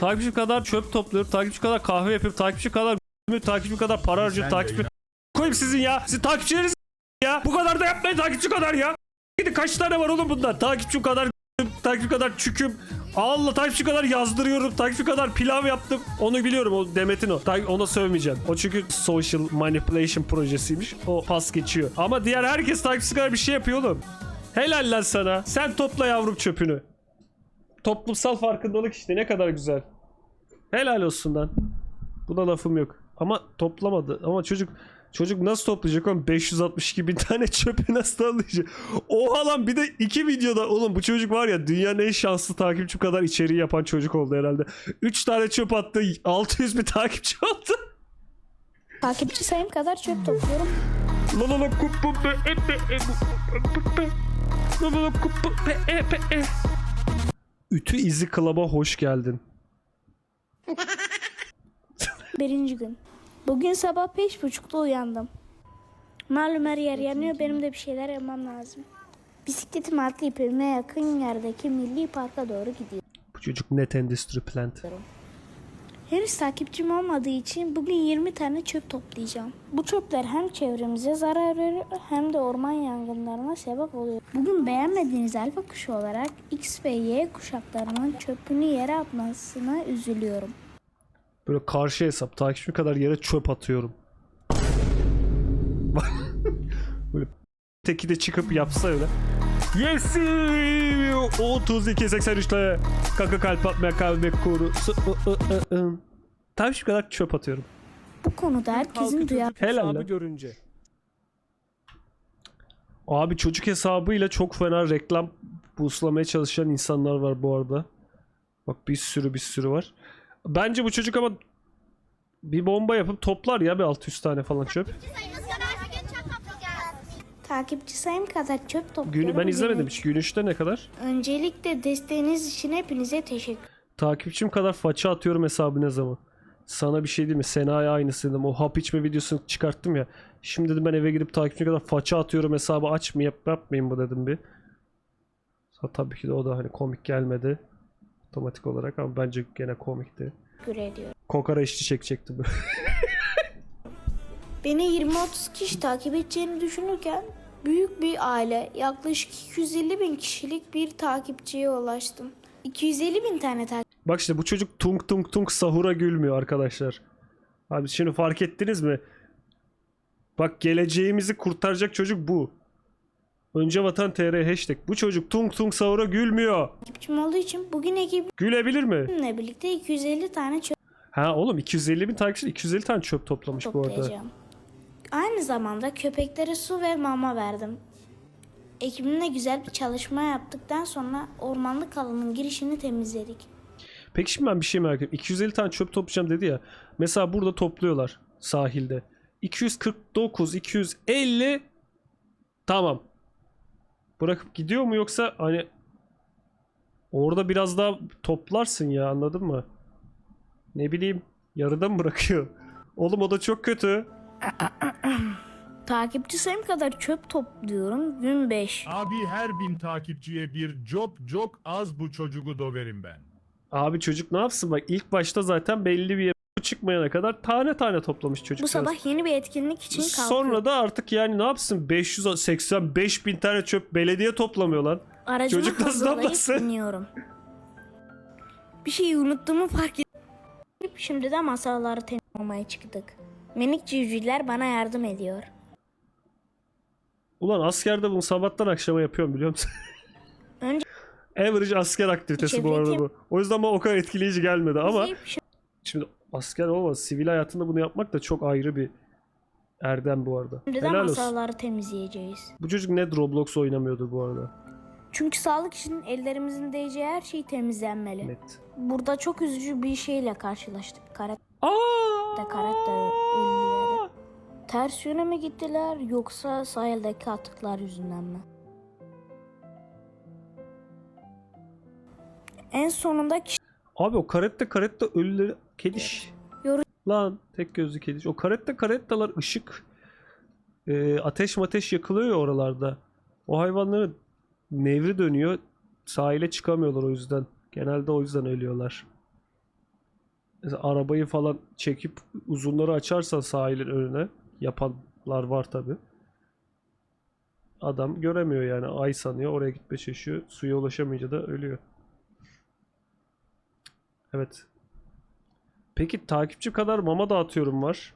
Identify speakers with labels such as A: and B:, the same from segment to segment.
A: Takipçi kadar çöp topluyorum. Takipçi kadar kahve yapıyorum. Takipçi kadar takipçi kadar para harcıyorum. Takipçi
B: ya.
A: koyayım sizin ya. Sizin takipçileriniz ya. Bu kadar da yapmayın takipçi kadar ya. Gidin kaç tane var oğlum bundan? Takipçi kadar takipçi kadar çüküm. Allah takipçi kadar yazdırıyorum. Takipçi kadar pilav yaptım. Onu biliyorum. O Demet'in o. Ta- Ona sövmeyeceğim. O çünkü social manipulation projesiymiş. O pas geçiyor. Ama diğer herkes takipçi kadar bir şey yapıyor oğlum. Helal lan sana. Sen topla yavrum çöpünü. Toplumsal farkındalık işte ne kadar güzel. Helal olsun lan. Buna lafım yok. Ama toplamadı. Ama çocuk çocuk nasıl toplayacak oğlum? 562 bin tane çöpü nasıl toplayacak? Oha lan bir de iki videoda oğlum bu çocuk var ya dünyanın en şanslı takipçi kadar içeriği yapan çocuk oldu herhalde. 3 tane çöp attı 600 bin takipçi oldu.
C: Takipçi sayım kadar çöp topluyorum.
A: La la la kupu be e be e bu- be be. La la la kupu be e be e. Ütü izi klaba hoş geldin.
C: Birinci gün. Bugün sabah beş buçukta uyandım. Malum her yer yanıyor. Benim de bir şeyler yapmam lazım. Bisikletimi atlayıp evime yakın yerdeki milli parka doğru gidiyorum.
A: Bu çocuk net endüstri plant.
C: Henüz takipçim olmadığı için bugün 20 tane çöp toplayacağım. Bu çöpler hem çevremize zarar veriyor hem de orman yangınlarına sebep oluyor. Bugün beğenmediğiniz alfa kuşu olarak X ve Y kuşaklarının çöpünü yere atmasına üzülüyorum.
A: Böyle karşı hesap takipçi kadar yere çöp atıyorum. Böyle teki de çıkıp yapsa öyle. Yes! 32 83'te kaka kalp atmaya kalbe koru. Takipçi kadar çöp atıyorum.
C: Bu konuda herkesin duyar
A: Helal lan. görünce. Abi çocuk hesabıyla çok fena reklam boostlamaya çalışan insanlar var bu arada. Bak bir sürü bir sürü var. Bence bu çocuk ama bir bomba yapıp toplar ya bir 600 tane falan çöp.
C: Takipçi sayım kadar çöp topluyorum.
A: Gün, ben izlemedim hiç. Gün 3'te ne kadar?
C: Öncelikle desteğiniz için hepinize teşekkür
A: Takipçim kadar faça atıyorum hesabı ne zaman? Sana bir şey değil mi? Sena'ya aynısı dedim. O hap içme videosunu çıkarttım ya. Şimdi dedim ben eve gidip takipçim kadar faça atıyorum hesabı aç mı yap, yapmayayım bu dedim bir. Ha, tabii ki de o da hani komik gelmedi. Otomatik olarak ama bence gene komikti.
C: ediyorum.
A: Kokara işçi çekecekti bu.
C: Beni 20-30 kişi takip edeceğini düşünürken büyük bir aile yaklaşık 250 bin kişilik bir takipçiye ulaştım. 250 bin tane takip
A: Bak işte bu çocuk tung tung tung sahura gülmüyor arkadaşlar. Abi şimdi fark ettiniz mi? Bak geleceğimizi kurtaracak çocuk bu. Önce vatan tr hashtag. Bu çocuk tung tung sahura gülmüyor.
C: takipçim olduğu için bugün ekibimle
A: Gülebilir mi?
C: birlikte 250 tane çöp
A: Ha oğlum 250 bin takipçi 250 tane çöp toplamış bu arada.
C: toplayacağım. Aynı zamanda köpeklere su ve mama verdim. Ekibimle güzel bir çalışma yaptıktan sonra ormanlık alanın girişini temizledik.
A: Peki şimdi ben bir şey merak ediyorum. 250 tane çöp toplayacağım dedi ya. Mesela burada topluyorlar sahilde. 249, 250 tamam. Bırakıp gidiyor mu yoksa hani orada biraz daha toplarsın ya anladın mı? Ne bileyim yarıda mı bırakıyor? Oğlum o da çok kötü.
C: Takipçi sayım kadar çöp topluyorum. Gün 5.
B: Abi her bin takipçiye bir job çok az bu çocuğu döverim ben.
A: Abi çocuk ne yapsın bak ilk başta zaten belli bir yere çıkmayana kadar tane tane toplamış çocuk.
C: Bu sabah yeni bir etkinlik için kalkıyorum.
A: Sonra da artık yani ne yapsın 585 bin tane çöp belediye toplamıyor lan.
C: Aracımı
A: Çocuk nasıl
C: hazırlayıp
A: damlasın?
C: iniyorum. Bir şeyi unuttuğumu fark ettim. Şimdi de masaları temizlemeye çıktık. Minik civcivler bana yardım ediyor.
A: Ulan askerde bunu sabahtan akşama yapıyorum biliyor musun?
C: Önce
A: Average asker aktivitesi bu arada bu. O yüzden bana o kadar etkileyici gelmedi ama
C: şu-
A: şimdi asker olmaz. Sivil hayatında bunu yapmak da çok ayrı bir erdem bu arada.
C: De
A: Helal olsun.
C: masaları temizleyeceğiz.
A: Bu çocuk net Roblox oynamıyordur bu arada.
C: Çünkü sağlık için ellerimizin değeceği her şey temizlenmeli.
A: Net.
C: Burada çok üzücü bir şeyle karşılaştık. Karate
A: Aa!
C: karate ölüleri. Ters yöne mi gittiler yoksa sahildeki atıklar yüzünden mi? En sonunda kişi
A: Abi o karette karette ölüleri kediş.
C: Yoru-
A: Lan tek gözlü kediş. O karette karettalar ışık e, ateş mateş yakılıyor ya oralarda. O hayvanların nevri dönüyor. Sahile çıkamıyorlar o yüzden. Genelde o yüzden ölüyorlar. Mesela arabayı falan çekip uzunları açarsan sahilin önüne yapanlar var tabi. Adam göremiyor yani ay sanıyor oraya gitmeye çalışıyor. Suya ulaşamayınca da ölüyor. Evet. Peki takipçi kadar mama dağıtıyorum var.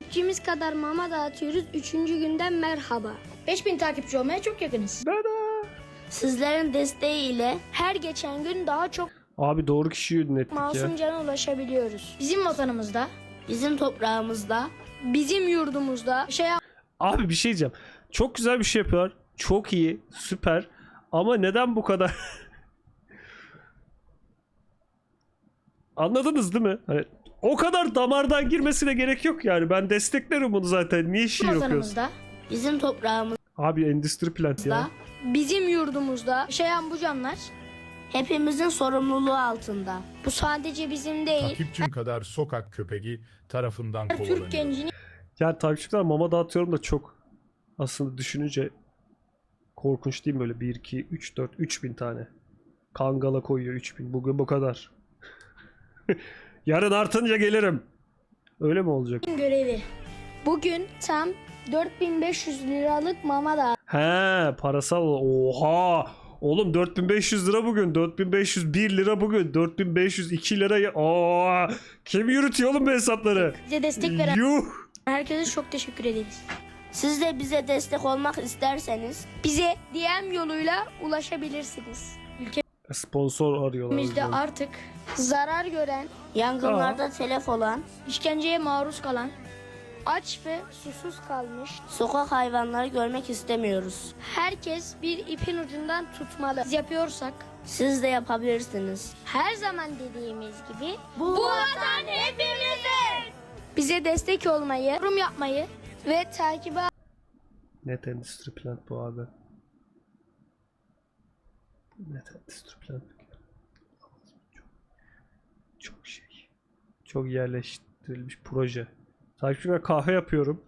D: Takipçimiz kadar mama dağıtıyoruz. Üçüncü günden merhaba.
E: 5000 takipçi olmaya çok yakınız.
D: Sizlerin desteğiyle her geçen gün daha çok
A: Abi doğru kişiyi ünlettik ya.
D: masum cana ulaşabiliyoruz.
E: Bizim vatanımızda
D: Bizim toprağımızda, bizim yurdumuzda şey
A: Abi bir şey diyeceğim. Çok güzel bir şey yapıyorlar. Çok iyi. Süper. Ama neden bu kadar... Anladınız değil mi? Hani o kadar damardan girmesine gerek yok yani. Ben desteklerim bunu zaten. Niye şiir okuyorsun?
E: vatanımızda
D: bizim toprağımızda,
A: Abi endüstri plant ya.
D: Bizim yurdumuzda
E: yaşayan bu canlar
D: hepimizin sorumluluğu altında. Bu sadece bizim değil.
B: Takipçim kadar sokak köpeği tarafından
E: Türk
B: kovalanıyor.
E: gencini
A: Yani takipçiler mama dağıtıyorum da çok aslında düşününce korkunç değil mi böyle 1, 2, 3, 4, 3 bin tane. Kangala koyuyor 3 bin. Bugün bu kadar. Yarın artınca gelirim. Öyle mi olacak?
E: görevi.
D: Bugün tam 4500 liralık mama dağıttık.
A: He parasal oha oğlum 4500 lira bugün 4501 lira bugün 4502 lira ya- Aa, kim yürütüyor oğlum bu hesapları
E: Bize destek veren
A: yuh
E: herkese çok teşekkür ederiz.
D: Siz de bize destek olmak isterseniz bize DM yoluyla ulaşabilirsiniz.
A: sponsor arıyorlar yüzden.
E: artık
D: Zarar gören, yangınlarda telef olan,
E: işkenceye maruz kalan
D: aç ve susuz kalmış sokak hayvanları görmek istemiyoruz.
E: herkes bir ipin ucundan tutmalı. Biz yapıyorsak
D: Siz de yapabilirsiniz.
E: her zaman dediğimiz gibi
D: Bu, vatan hepimizin.
E: bize destek olmayı, yorum yapmayı ve takibe
A: net endüstri plant bu abi net endüstri plant çok, çok şey çok yerleştirilmiş proje takipçiler kahve yapıyorum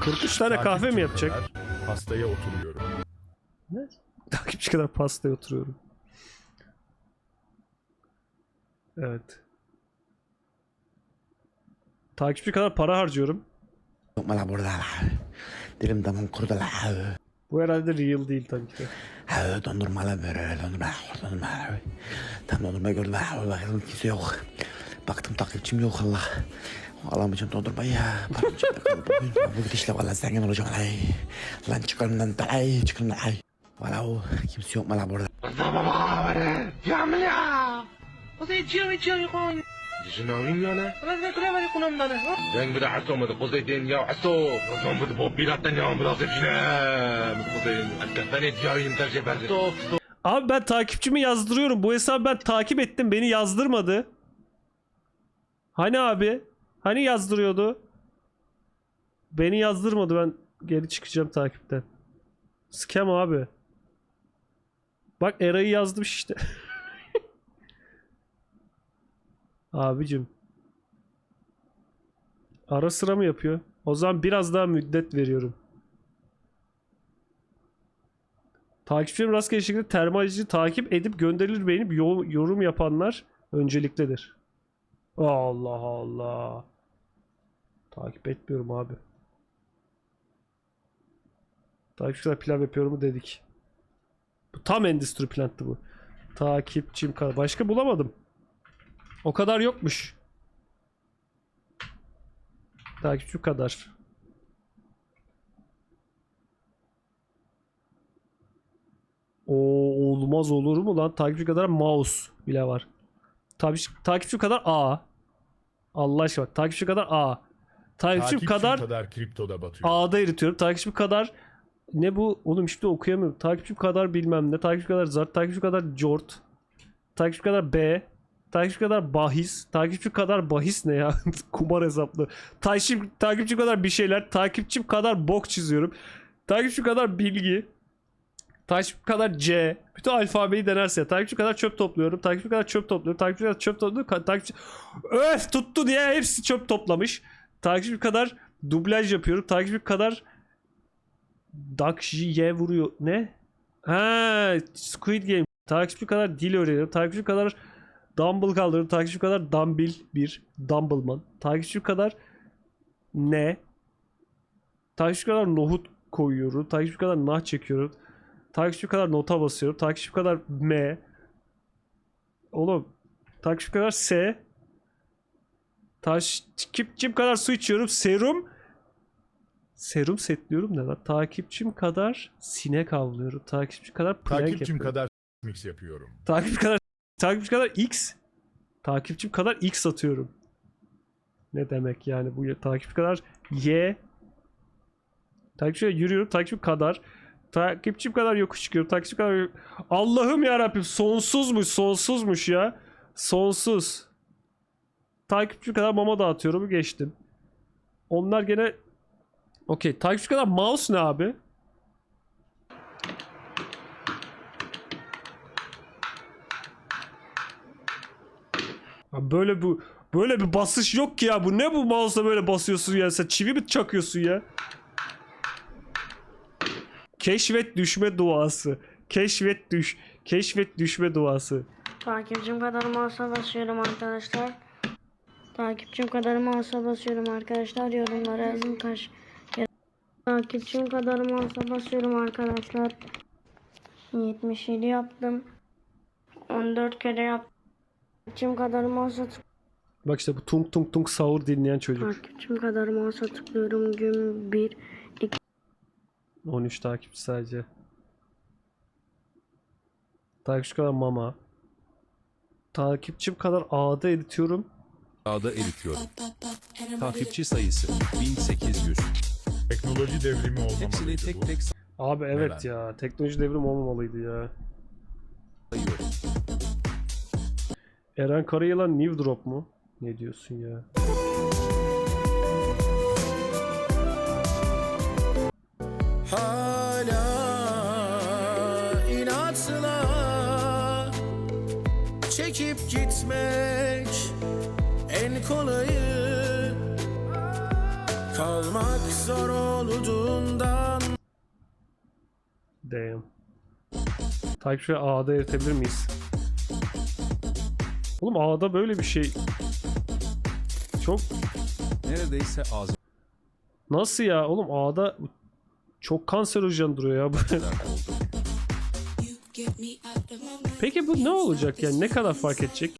A: ...43 tane kahve mi yapacak?
B: kadar Pastaya oturuyorum.
A: Ne? Takipçi kadar pastaya oturuyorum. Evet. Takipçi kadar para harcıyorum.
F: Lokma la burada la. Dilim damım kurudu la.
A: Bu herhalde real değil tabii ki de.
F: Ha, dondurma la böyle dondurma dondurma. Tam dondurma gördüm la. Baktım kimse yok. Baktım takipçim yok Allah. Alamayacağım dondurma ya. Param cebimde kaldı bugün. Bu gidişle valla zengin olacağım la. Lan çıkarım lan talay çıkarım la. Valla o kimse yok mu la burada?
G: Ben bir حسوا متقصدين يا حسوا رزقهم بتبو بيلاتن يا عمرو سجنا متقصدين انت ثاني جاي مترجم ستوب ستوب
A: Abi ben takipçimi yazdırıyorum. Bu hesabı ben takip ettim. Beni yazdırmadı. Hani abi? Hani yazdırıyordu? Beni yazdırmadı. Ben geri çıkacağım takipten. Scam abi. Bak Eray'ı yazmış işte. Abicim. Ara sıra mı yapıyor? O zaman biraz daha müddet veriyorum. Takipçilerim rastgele şekilde termalci takip edip gönderilir beğenip yo- yorum yapanlar önceliklidir. Allah Allah. Takip etmiyorum abi. Takipçiler pilav yapıyorum dedik. Bu tam endüstri planttı bu. Takipçim. Başka bulamadım. O kadar yokmuş. Takipçi kadar. O olmaz olur mu lan? Takipçi kadar mouse bile var. Takipçi, takipçi kadar A. Allah aşkına bak. Takipçi kadar A. Takipçi
B: Takipçim
A: kadar
B: kadar kriptoda batıyor.
A: A'da eritiyorum. Takipçi kadar ne bu? Oğlum şimdi okuyamıyorum. Takipçi kadar bilmem ne. Takipçi kadar zart. Takipçi kadar jort. Takipçi kadar B. Takipçi kadar bahis. Takipçi kadar bahis ne ya? Kumar hesaplı. Takipçi, takipçi kadar bir şeyler. Takipçim kadar bok çiziyorum. Takipçi kadar bilgi. Takipçi kadar C. Bütün alfabeyi denerse. Takipçi kadar çöp topluyorum. Takipçi kadar çöp topluyorum. Takipçi kadar çöp topluyorum. Takipçi... Öf tuttu diye hepsi çöp toplamış. Takipçi kadar dublaj yapıyorum. Takipçim kadar Dakji'ye vuruyor. Ne? Ha, Squid Game. Takipçi kadar dil öğreniyorum. Takipçi kadar dumbbell kaldırıyorum. Takipçi kadar dumbbell bir dumbbellman. Takipçi kadar ne? Takipçi kadar nohut koyuyorum. Takipçi kadar nah çekiyorum. Takipçi kadar nota basıyorum. Takipçi kadar M. Oğlum. Takipçi kadar S. Takipçim kadar su içiyorum. Serum. Serum setliyorum ne lan? Takipçim kadar sinek avlıyorum. Takipçi kadar plank
B: Takipçim
A: yapıyorum.
B: kadar mix yapıyorum.
A: Takipçi kadar takipçi kadar X. Takipçim kadar X atıyorum. Ne demek yani bu takipçi kadar Y. Takipçi kadar yürüyorum. Takipçim kadar. Takipçim kadar yokuş çıkıyorum. Takipçim kadar Allah'ım ya Rabbim sonsuzmuş, sonsuzmuş ya. Sonsuz. Takipçim kadar mama dağıtıyorum. Geçtim. Onlar gene Okey. Takipçi kadar mouse ne abi? Böyle bu böyle bir basış yok ki ya. Bu ne bu mouse'la böyle basıyorsun ya? Sen çivi mi çakıyorsun ya? Keşfet düşme duası. Keşfet düş. Keşfet düşme duası.
H: Takipçim kadar mouse'a basıyorum arkadaşlar. Takipçim kadar mouse'a basıyorum arkadaşlar. Yorumlara yazın kaç. Takipçim kadar mouse'a basıyorum arkadaşlar. 77 yaptım. 14 kere yaptım. Takipçim kadar mouse'a
A: Bak işte bu tung tung tung sahur dinleyen çocuk.
H: Takipçim kadar mouse'a tıklıyorum. Gün 1.
A: 13 takipçi sadece. Takipçi kadar mama. Takipçim kadar ağda editiyorum.
I: Ağda eritiyorum. Takipçi sayısı 1800.
B: Teknoloji devrimi
I: Hepsini
B: olmamalıydı
I: tek
B: bu.
I: tek
A: Abi evet
B: Neden?
A: ya. Teknoloji devrim olmamalıydı ya. Eren Karayılan New Drop mu? Ne diyorsun ya?
J: Hala inatla çekip gitmek en kolayı kalmak zor olduğundan
A: Damn. Takipçi ağda eritebilir miyiz? Oğlum ağda böyle bir şey. Çok
I: Neredeyse ağzım
A: nasıl ya? Oğlum ağda çok kanserojen duruyor ya. Peki bu ne olacak yani? Ne kadar fark edecek?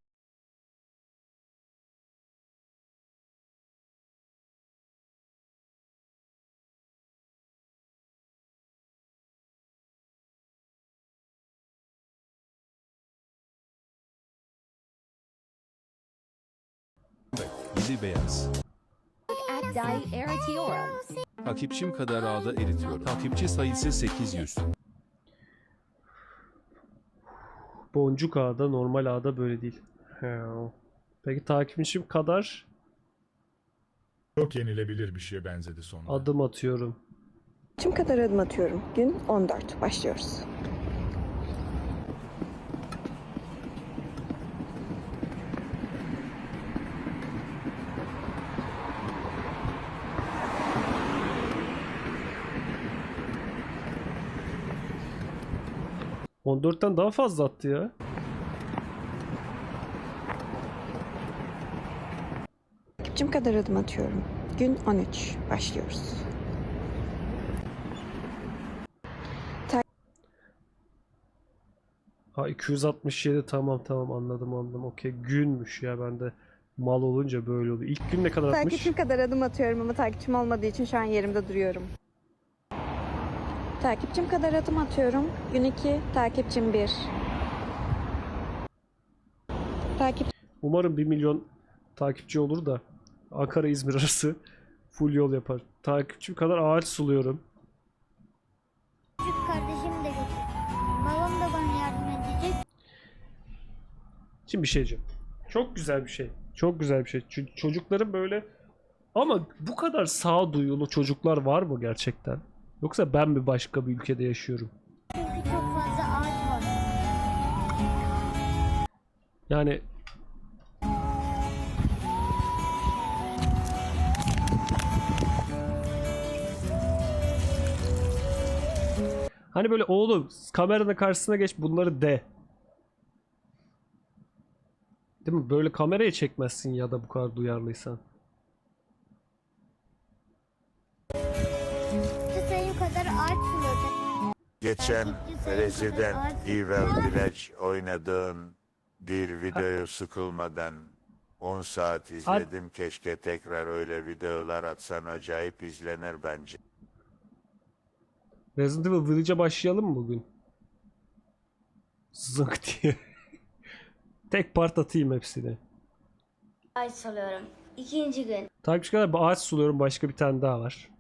I: Dili beyaz. Takipçim kadar ağda eritiyorum. Takipçi sayısı 800.
A: Boncuk ağda normal ağda böyle değil. He. Peki takipçim kadar
B: Çok yenilebilir bir şeye benzedi sonra.
A: adım atıyorum.
K: Çim kadar adım atıyorum. Gün 14. Başlıyoruz.
A: On dörtten daha fazla attı ya.
K: Çim kadar adım atıyorum. Gün 13. Başlıyoruz.
A: Ha 267 tamam tamam anladım anladım. Okey günmüş ya bende mal olunca böyle oluyor. İlk gün ne kadar atmış?
K: Takipçim kadar adım atıyorum ama takipçim olmadığı için şu an yerimde duruyorum. Takipçim kadar adım atıyorum. Gün 2. Takipçim 1. Takip
A: Umarım 1 milyon takipçi olur da Ankara İzmir arası full yol yapar. Takipçim kadar ağaç suluyorum.
E: Küçük kardeşim de gelecek. Babam da bana yardım edecek.
A: Şimdi bir şey diyeceğim. Çok güzel bir şey. Çok güzel bir şey. Çünkü çocukların böyle ama bu kadar sağduyulu çocuklar var mı gerçekten? Yoksa ben mi başka bir ülkede yaşıyorum?
E: Çünkü çok fazla ağaç var.
A: Yani Hani böyle oğlum kameranın karşısına geç bunları de. Değil mi? Böyle kameraya çekmezsin ya da bu kadar duyarlıysan.
J: Geçen Resident Evil Village oynadığın bir videoyu sıkılmadan 10 saat izledim. Keşke tekrar öyle videolar atsan acayip izlenir bence.
A: Resident Evil Village'a başlayalım mı bugün? Zınk diye. Tek part atayım hepsini.
D: Ay salıyorum. İkinci gün.
A: Takipçi kadar bir ağaç suluyorum. Başka bir tane daha var.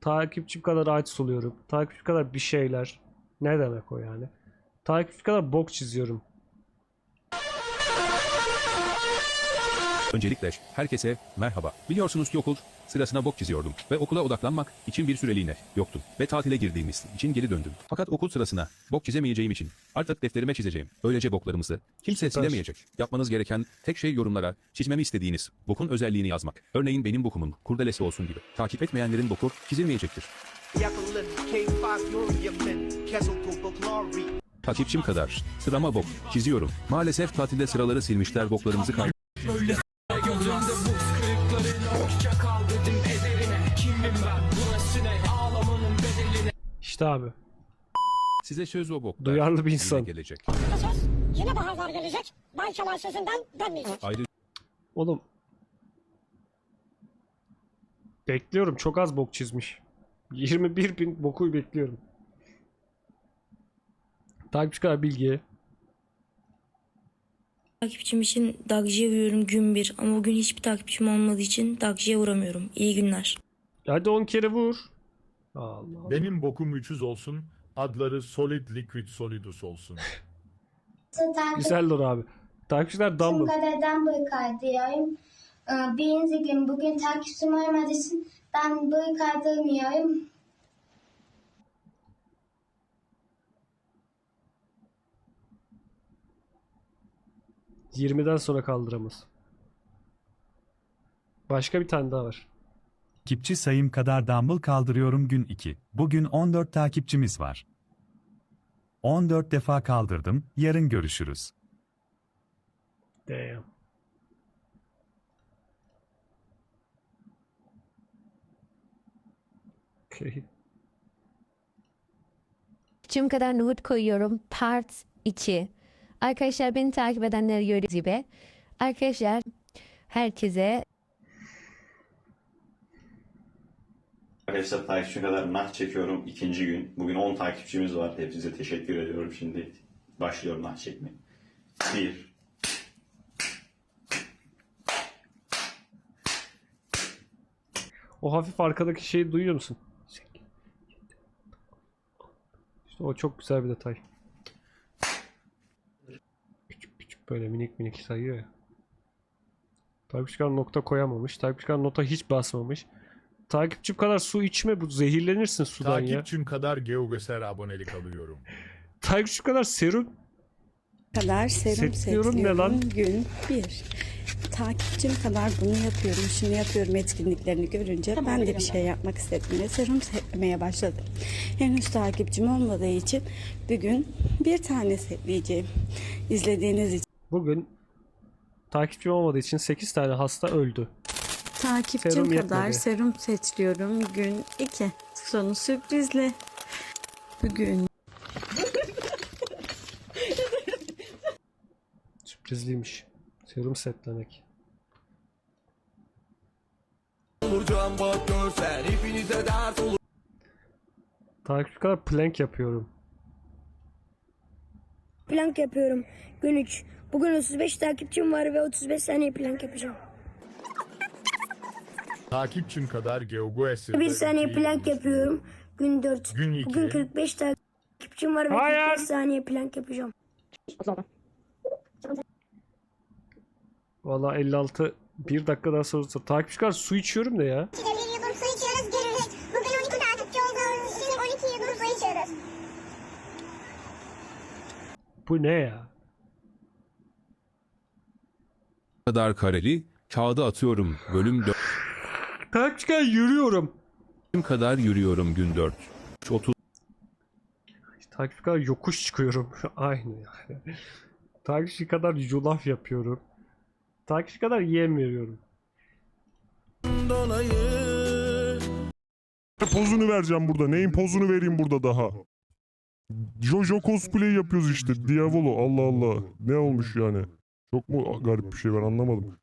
A: Takipçim kadar ağaç suluyorum. Takipçi kadar bir şeyler. Ne demek o yani? Takipçi kadar bok çiziyorum.
I: Öncelikle herkese merhaba. Biliyorsunuz ki okul sırasına bok çiziyordum ve okula odaklanmak için bir süreliğine yoktum ve tatile girdiğimiz için geri döndüm. Fakat okul sırasına bok çizemeyeceğim için artık defterime çizeceğim. Böylece boklarımızı kimse silemeyecek. Yapmanız gereken tek şey yorumlara çizmemi istediğiniz bokun özelliğini yazmak. Örneğin benim bokumun kurdelesi olsun gibi. Takip etmeyenlerin boku çizilmeyecektir. Takipçim kadar sırama bok çiziyorum. Maalesef tatilde sıraları silmişler boklarımızı kay-
A: İşte abi.
I: Size söz o boklar.
A: Duyarlı bir
I: yine
A: insan.
I: Gelecek.
E: Yine baharlar gelecek. Bay Kemal sözünden dönmeyecek.
I: Ayrıca
A: Oğlum. Bekliyorum. Çok az bok çizmiş. 21 bin boku bekliyorum. Takipçi kadar bilgi.
H: Takipçim için Dagji'ye vuruyorum gün bir ama bugün hiçbir takipçim olmadığı için Dagji'ye vuramıyorum. İyi günler.
A: Hadi 10 kere vur. Allah.
B: Benim bokum 300 olsun. Adları Solid Liquid Solidus olsun.
A: Güzel dur abi. Takipçiler Dumble.
E: kadardan boy kaydırıyorum. Birinci gün bugün takipçim olmadığı için ben boy kaydırmıyorum.
A: 20'den sonra kaldıramaz. Başka bir tane daha var.
L: Takipçi sayım kadar dumbbell kaldırıyorum gün 2. Bugün 14 takipçimiz var. 14 defa kaldırdım, yarın görüşürüz.
A: Damn. Okay.
M: Tüm kadar nohut koyuyorum. Part 2. Arkadaşlar beni takip edenler gördüğü gibi. Arkadaşlar herkese
F: Arkadaşlar takipçi kadar nah çekiyorum ikinci gün. Bugün 10 takipçimiz var. Hepinize teşekkür ediyorum. Şimdi başlıyorum nah çekmeye. 1
A: O hafif arkadaki şeyi duyuyor musun? İşte o çok güzel bir detay. Küçük küçük böyle minik minik sayıyor ya. Kadar nokta koyamamış. Kadar nota hiç basmamış. Takipçi kadar su içme bu zehirlenirsin sudan ya.
B: Takipçim kadar Geogeser abonelik alıyorum.
A: Takipçi kadar serum
K: kadar serum
A: Setliyorum ne lan?
K: gün 1. Takipçim kadar bunu yapıyorum, şunu yapıyorum etkinliklerini görünce ben de bir şey yapmak istedim ve serum setlemeye başladım. Henüz takipçim olmadığı için bugün bir tane setleyeceğim. İzlediğiniz için.
A: bugün takipçim olmadığı için 8 tane hasta öldü.
K: Takipçim
A: Serum
K: kadar
A: yetmedi.
K: serum setliyorum gün 2. Sonu sürprizli. Bugün
A: Sürprizliymiş. Serum setlemek. Takipçi kadar plank yapıyorum.
H: Plank yapıyorum. Gün 3. Bugün 35 takipçim var ve 35 saniye plank yapacağım.
B: Takipçim kadar Geogeser.
H: Bir saniye plank yapıyorum. Gün 4.
B: Gün iki.
H: Bugün 45 takipçim var ve
A: Hayır.
H: 45 saniye plank yapacağım.
A: Valla 56 bir dakikadan sonra takipçi kadar su içiyorum da ya.
E: Bir yudum su içiyoruz gürültü. Bugün 12 takipçi olduğumuz için 12 yudum su içiyoruz.
A: Bu ne ya?
I: kadar kareli kağıda atıyorum. Bölüm 4.
A: Takipçi kadar yürüyorum.
I: kadar yürüyorum gün 4. 30
A: Takipçi kadar yokuş çıkıyorum. Aynı yani. Takipçi kadar yulaf yapıyorum. Takipçi kadar yem veriyorum.
I: Pozunu vereceğim burada. Neyin pozunu vereyim burada daha? Jojo cosplay yapıyoruz işte. Diavolo Allah Allah. Ne olmuş yani? Çok mu garip bir şey var anlamadım.